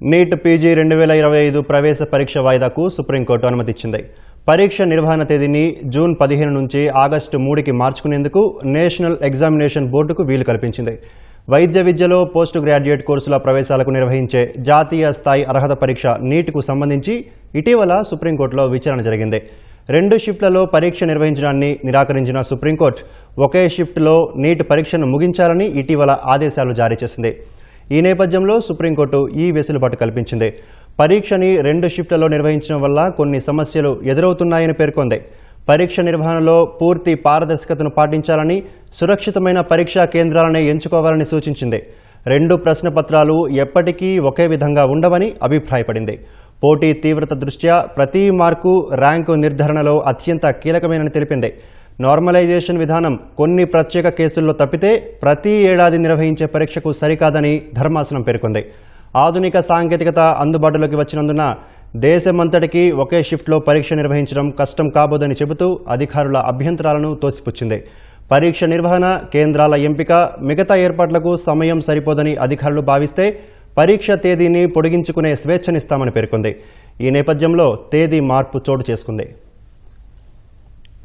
NEET PG రెండు వేల ఇరవై ఐదు ప్రవేశ పరీక్ష వాయిదాకు సుప్రీంకోర్టు అనుమతిచ్చింది. పరీక్ష నిర్వహణ తేదీని జూన్ పదిహేను నుంచి ఆగస్టు మూడుకి మార్చుకునేందుకు నేషనల్ ఎగ్జామినేషన్ బోర్డుకు వీలు కల్పించింది. వైద్య విద్యలో పోస్ట్ గ్రాడ్యుయేట్ కోర్సుల ప్రవేశాలకు నిర్వహించే జాతీయ స్థాయి అర్హత పరీక్ష నీట్కు సంబంధించి ఇటీవల సుప్రీంకోర్టులో విచారణ జరిగింది. రెండు షిఫ్ట్లలో పరీక్ష నిర్వహించడాన్ని నిరాకరించిన సుప్రీంకోర్టు ఒకే షిఫ్ట్లో నీట్ పరీక్షను ముగించాలని ఇటీవల ఆదేశాలు జారీ చేసింది. ఈ నేపథ్యంలో సుప్రీంకోర్టు ఈ వెసులుబాటు కల్పించింది. పరీక్షని రెండు షిఫ్ట్లలో నిర్వహించడం వల్ల కొన్ని సమస్యలు ఎదురవుతున్నాయని పేర్కొంది. పరీక్ష నిర్వహణలో పూర్తి పారదర్శకతను పాటించాలని సురక్షితమైన పరీక్షా కేంద్రాలనే ఎంచుకోవాలని సూచించింది. రెండు ప్రశ్నపత్రాలు ఎప్పటికీ ఒకే విధంగా ఉండవని అభిప్రాయపడింది. పోటీ తీవ్రత దృష్ట్యా ప్రతి మార్కు ర్యాంకు నిర్ధారణలో అత్యంత కీలకమేనని తెలిపింది. నార్మలైజేషన్ విధానం కొన్ని ప్రత్యేక కేసుల్లో తప్పితే ప్రతి ఏడాది నిర్వహించే పరీక్షకు సరికాదని ధర్మాసనం పేర్కొంది. ఆధునిక సాంకేతికత అందుబాటులోకి వచ్చినందున దేశమంతటికి ఒకే షిఫ్ట్లో పరీక్ష నిర్వహించడం కష్టం కాబోదని చెబుతూ అధికారుల అభ్యంతరాలను తోసిపుచ్చింది. పరీక్ష నిర్వహణ కేంద్రాల ఎంపిక మిగతా ఏర్పాట్లకు సమయం సరిపోదని అధికారులు భావిస్తే పరీక్ష తేదీని పొడిగించుకునే స్వేచ్ఛనిస్తామని పేర్కొంది. ఈ నేపథ్యంలో తేదీ మార్పు చోటు చేసుకుంది.